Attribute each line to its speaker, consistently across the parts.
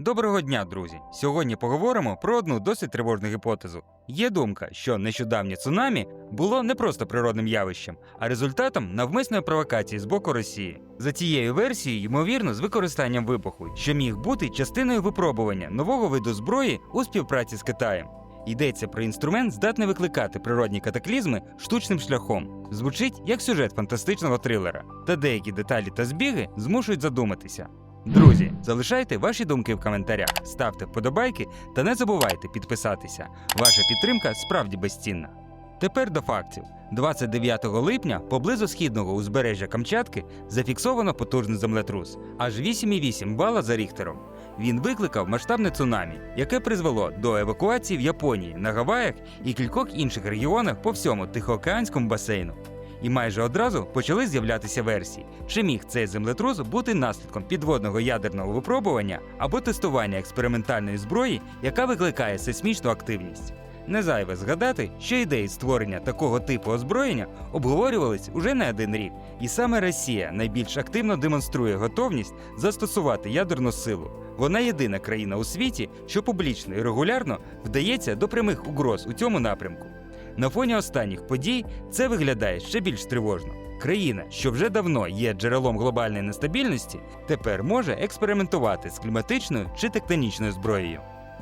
Speaker 1: Доброго дня, друзі! Сьогодні поговоримо про одну досить тривожну гіпотезу. Є думка, що нещодавнє цунамі було не просто природним явищем, а результатом навмисної провокації з боку Росії. За цією версією, ймовірно, з використанням вибуху, що міг бути частиною випробування нового виду зброї у співпраці з Китаєм. Йдеться про інструмент, здатний викликати природні катаклізми штучним шляхом. Звучить як сюжет фантастичного трилера, та деякі деталі та збіги змушують задуматися. Друзі, залишайте ваші думки в коментарях, ставте вподобайки та не забувайте підписатися. Ваша підтримка справді безцінна. Тепер до фактів. 29 липня поблизу східного узбережжя Камчатки зафіксовано потужний землетрус аж 8,8 бала за Ріхтером. Він викликав масштабне цунамі, яке призвело до евакуації в Японії, на Гаваях і кількох інших регіонах по всьому Тихоокеанському басейну. І майже одразу почали з'являтися версії, чи міг цей землетрус бути наслідком підводного ядерного випробування або тестування експериментальної зброї, яка викликає сейсмічну активність. Не зайве згадати, що ідеї створення такого типу озброєння обговорювались уже не один рік, і саме Росія найбільш активно демонструє готовність застосувати ядерну силу. Вона єдина країна у світі, що публічно і регулярно вдається до прямих угроз у цьому напрямку. На фоні останніх подій це виглядає ще більш тривожно. Країна, що вже давно є джерелом глобальної нестабільності, тепер може експериментувати з кліматичною чи тектонічною зброєю.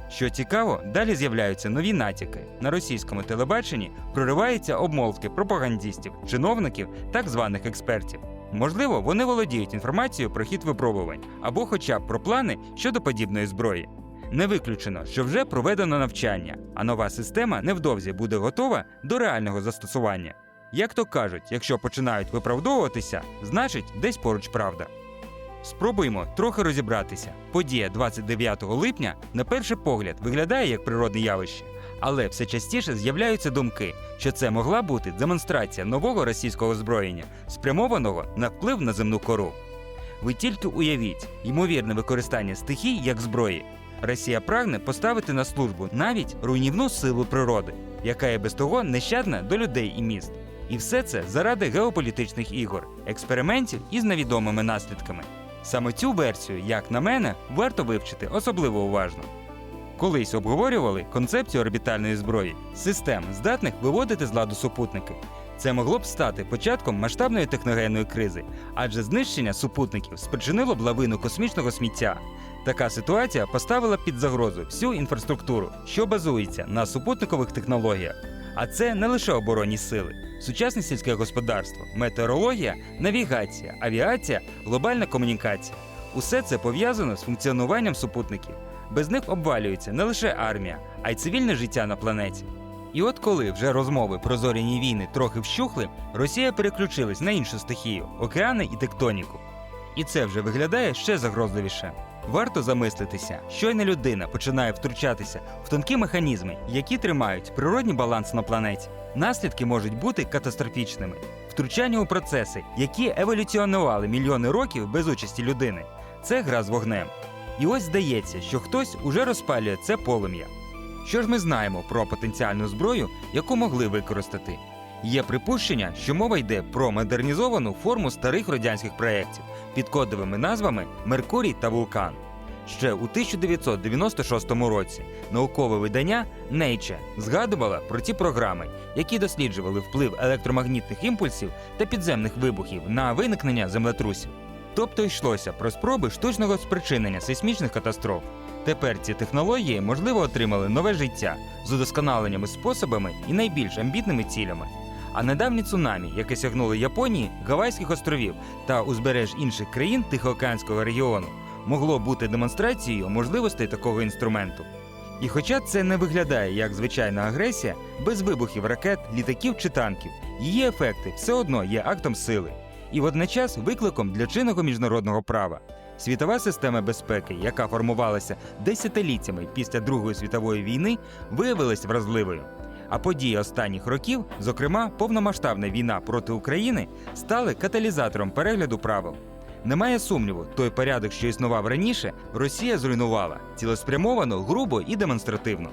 Speaker 1: Що цікаво, далі з'являються нові натяки. На російському телебаченні прориваються обмолвки пропагандістів, чиновників, так званих експертів. Можливо, вони володіють інформацією про хід випробувань або хоча б про плани щодо подібної зброї. Не виключено, що вже проведено навчання, а нова система невдовзі буде готова до реального застосування. Як то кажуть, якщо починають виправдовуватися, значить десь поруч правда. Спробуємо трохи розібратися. Подія 29 липня на перший погляд виглядає як природне явище, але все частіше з'являються думки, що це могла бути демонстрація нового російського озброєння, спрямованого на вплив на земну кору. Ви тільки уявіть ймовірне використання стихій як зброї. Росія прагне поставити на службу навіть руйнівну силу природи, яка є без того нещадна до людей і міст. І все це заради геополітичних ігор, експериментів із невідомими наслідками. Саме цю версію, як на мене, варто вивчити особливо уважно. Колись обговорювали концепцію орбітальної зброї, систем, здатних виводити з ладу супутники. Це могло б стати початком масштабної техногенної кризи, адже знищення супутників спричинило б лавину космічного сміття. Така ситуація поставила під загрозу всю інфраструктуру, що базується на супутникових технологіях. А це не лише оборонні сили, сучасне сільське господарство, метеорологія, навігація, авіація, глобальна комунікація. Усе це пов'язано з функціонуванням супутників. Без них обвалюється не лише армія, а й цивільне життя на планеті. І от коли вже розмови про зоряні війни трохи вщухли, Росія переключилась на іншу стихію океани і тектоніку. І це вже виглядає ще загрозливіше. Варто замислитися, щойно людина починає втручатися в тонкі механізми, які тримають природній баланс на планеті. Наслідки можуть бути катастрофічними. Втручання у процеси, які еволюціонували мільйони років без участі людини. Це гра з вогнем. І ось здається, що хтось уже розпалює це полум'я. Що ж ми знаємо про потенціальну зброю, яку могли використати? Є припущення, що мова йде про модернізовану форму старих радянських проєктів під кодовими назвами Меркурій та Вулкан. Ще у 1996 році наукове видання Nature згадувало про ті програми, які досліджували вплив електромагнітних імпульсів та підземних вибухів на виникнення землетрусів. Тобто йшлося про спроби штучного спричинення сейсмічних катастроф. Тепер ці технології можливо отримали нове життя з удосконаленими способами і найбільш амбітними цілями. А недавні цунамі, яке сягнуло Японії, Гавайських островів та узбереж інших країн Тихоокеанського регіону, могло бути демонстрацією можливостей такого інструменту. І хоча це не виглядає як звичайна агресія, без вибухів ракет, літаків чи танків, її ефекти все одно є актом сили і водночас викликом для чинного міжнародного права. Світова система безпеки, яка формувалася десятиліттями після Другої світової війни, виявилась вразливою. А події останніх років, зокрема повномасштабна війна проти України, стали каталізатором перегляду правил. Немає сумніву, той порядок, що існував раніше, Росія зруйнувала цілеспрямовано, грубо і демонстративно.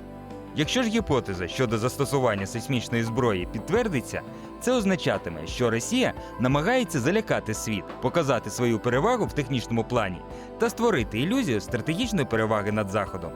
Speaker 1: Якщо ж гіпотеза щодо застосування сейсмічної зброї підтвердиться, це означатиме, що Росія намагається залякати світ, показати свою перевагу в технічному плані та створити ілюзію стратегічної переваги над Заходом.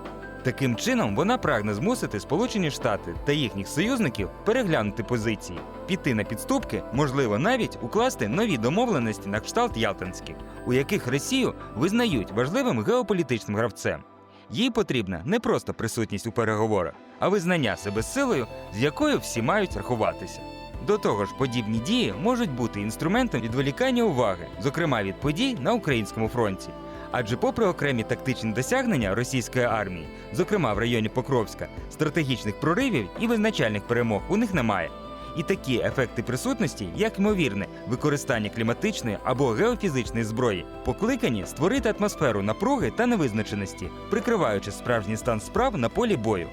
Speaker 1: Таким чином, вона прагне змусити Сполучені Штати та їхніх союзників переглянути позиції, піти на підступки, можливо, навіть укласти нові домовленості на кшталт Ялтинських, у яких Росію визнають важливим геополітичним гравцем. Їй потрібна не просто присутність у переговорах, а визнання себе силою, з якою всі мають рахуватися. До того ж, подібні дії можуть бути інструментом відволікання уваги, зокрема від подій на українському фронті. Адже, попри окремі тактичні досягнення російської армії, зокрема в районі Покровська, стратегічних проривів і визначальних перемог у них немає. І такі ефекти присутності, як ймовірне використання кліматичної або геофізичної зброї, покликані створити атмосферу напруги та невизначеності, прикриваючи справжній стан справ на полі бою.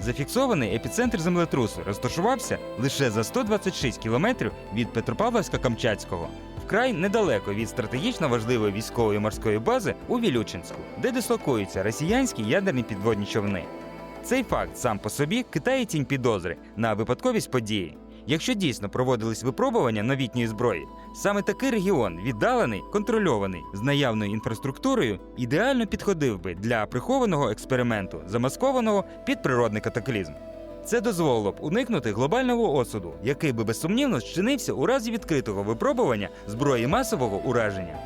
Speaker 1: Зафіксований епіцентр землетрусу розташувався лише за 126 кілометрів від Петропавловська-Камчатського, вкрай недалеко від стратегічно важливої військової морської бази у Вілючинську, де дислокуються росіянські ядерні підводні човни. Цей факт сам по собі кидає тінь підозри на випадковість події. Якщо дійсно проводились випробування новітньої зброї, саме такий регіон, віддалений, контрольований з наявною інфраструктурою, ідеально підходив би для прихованого експерименту, замаскованого під природний катаклізм. Це дозволило б уникнути глобального осуду, який би безсумнівно зчинився у разі відкритого випробування зброї масового ураження.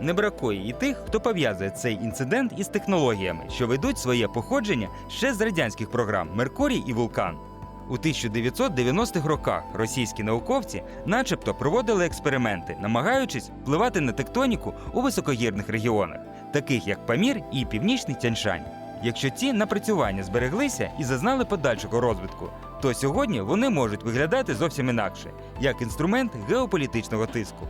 Speaker 1: Не бракує і тих, хто пов'язує цей інцидент із технологіями, що ведуть своє походження ще з радянських програм Меркурій і Вулкан. У 1990-х роках російські науковці, начебто, проводили експерименти, намагаючись впливати на тектоніку у високогірних регіонах, таких як Памір і Північний Тяньшань. Якщо ці напрацювання збереглися і зазнали подальшого розвитку, то сьогодні вони можуть виглядати зовсім інакше, як інструмент геополітичного тиску.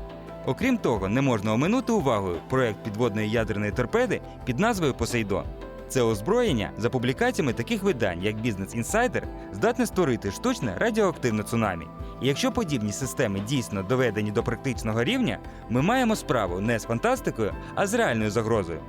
Speaker 1: Окрім того, не можна оминути увагою проект підводної ядерної торпеди під назвою Посейдон. Це озброєння за публікаціями таких видань, як Business Insider, здатне створити штучне радіоактивне цунамі. І якщо подібні системи дійсно доведені до практичного рівня, ми маємо справу не з фантастикою, а з реальною загрозою.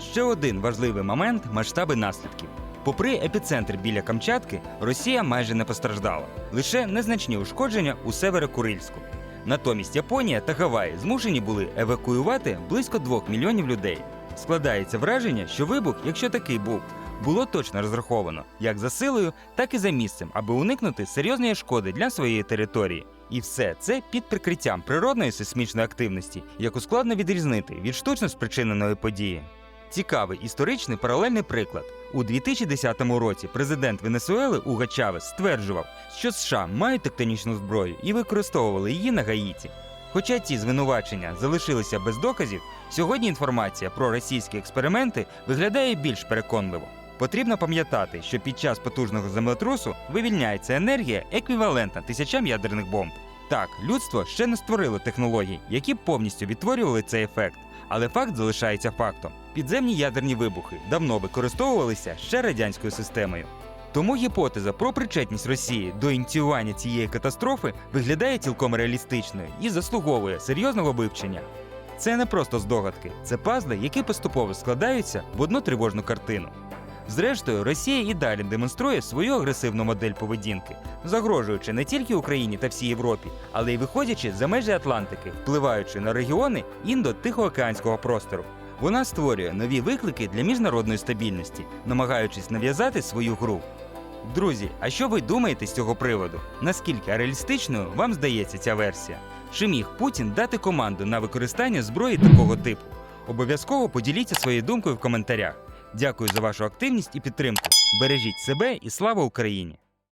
Speaker 1: Ще один важливий момент масштаби наслідків. Попри епіцентр біля Камчатки, Росія майже не постраждала, лише незначні ушкодження у Северо-Курильську. Натомість Японія та Гаваї змушені були евакуювати близько 2 мільйонів людей. Складається враження, що вибух, якщо такий був, було точно розраховано як за силою, так і за місцем, аби уникнути серйозної шкоди для своєї території. І все це під прикриттям природної сейсмічної активності, яку складно відрізнити від штучно спричиненої події. Цікавий історичний паралельний приклад. У 2010 році президент Венесуели Уга Чавес стверджував, що США мають тектонічну зброю і використовували її на Гаїті. Хоча ці звинувачення залишилися без доказів, сьогодні інформація про російські експерименти виглядає більш переконливо. Потрібно пам'ятати, що під час потужного землетрусу вивільняється енергія, еквівалентна тисячам ядерних бомб. Так, людство ще не створило технологій, які повністю відтворювали цей ефект, але факт залишається фактом. Підземні ядерні вибухи давно використовувалися ще радянською системою. Тому гіпотеза про причетність Росії до ініціювання цієї катастрофи виглядає цілком реалістичною і заслуговує серйозного вивчення. Це не просто здогадки, це пазли, які поступово складаються в одну тривожну картину. Зрештою, Росія і далі демонструє свою агресивну модель поведінки, загрожуючи не тільки Україні та всій Європі, але й виходячи за межі Атлантики, впливаючи на регіони індо-тихоокеанського простору. Вона створює нові виклики для міжнародної стабільності, намагаючись нав'язати свою гру. Друзі, а що ви думаєте з цього приводу? Наскільки реалістичною вам здається ця версія? Чи міг Путін дати команду на використання зброї такого типу? Обов'язково поділіться своєю думкою в коментарях. Дякую за вашу активність і підтримку. Бережіть себе і слава Україні!